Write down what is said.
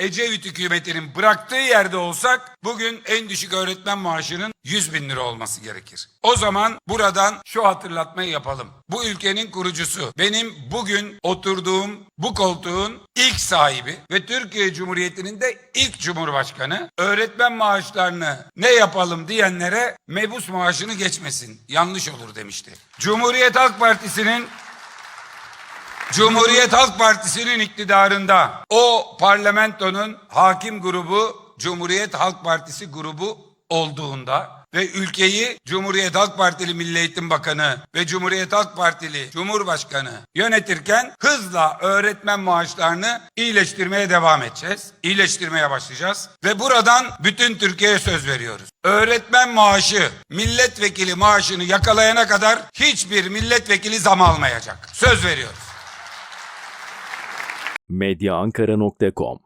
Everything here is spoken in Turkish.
Ecevit hükümetinin bıraktığı yerde olsak bugün en düşük öğretmen maaşının 100 bin lira olması gerekir. O zaman buradan şu hatırlatmayı yapalım. Bu ülkenin kurucusu benim bugün oturduğum bu koltuğun ilk sahibi ve Türkiye Cumhuriyeti'nin de ilk cumhurbaşkanı öğretmen maaşlarını ne yapalım diyenlere mebus maaşını geçmesin. Yanlış olur demişti. Cumhuriyet Halk Partisi'nin Cumhuriyet Halk Partisi'nin iktidarında o parlamentonun hakim grubu Cumhuriyet Halk Partisi grubu olduğunda ve ülkeyi Cumhuriyet Halk Partili Milli Eğitim Bakanı ve Cumhuriyet Halk Partili Cumhurbaşkanı yönetirken hızla öğretmen maaşlarını iyileştirmeye devam edeceğiz. İyileştirmeye başlayacağız ve buradan bütün Türkiye'ye söz veriyoruz. Öğretmen maaşı, milletvekili maaşını yakalayana kadar hiçbir milletvekili zam almayacak. Söz veriyoruz. medyaankara.com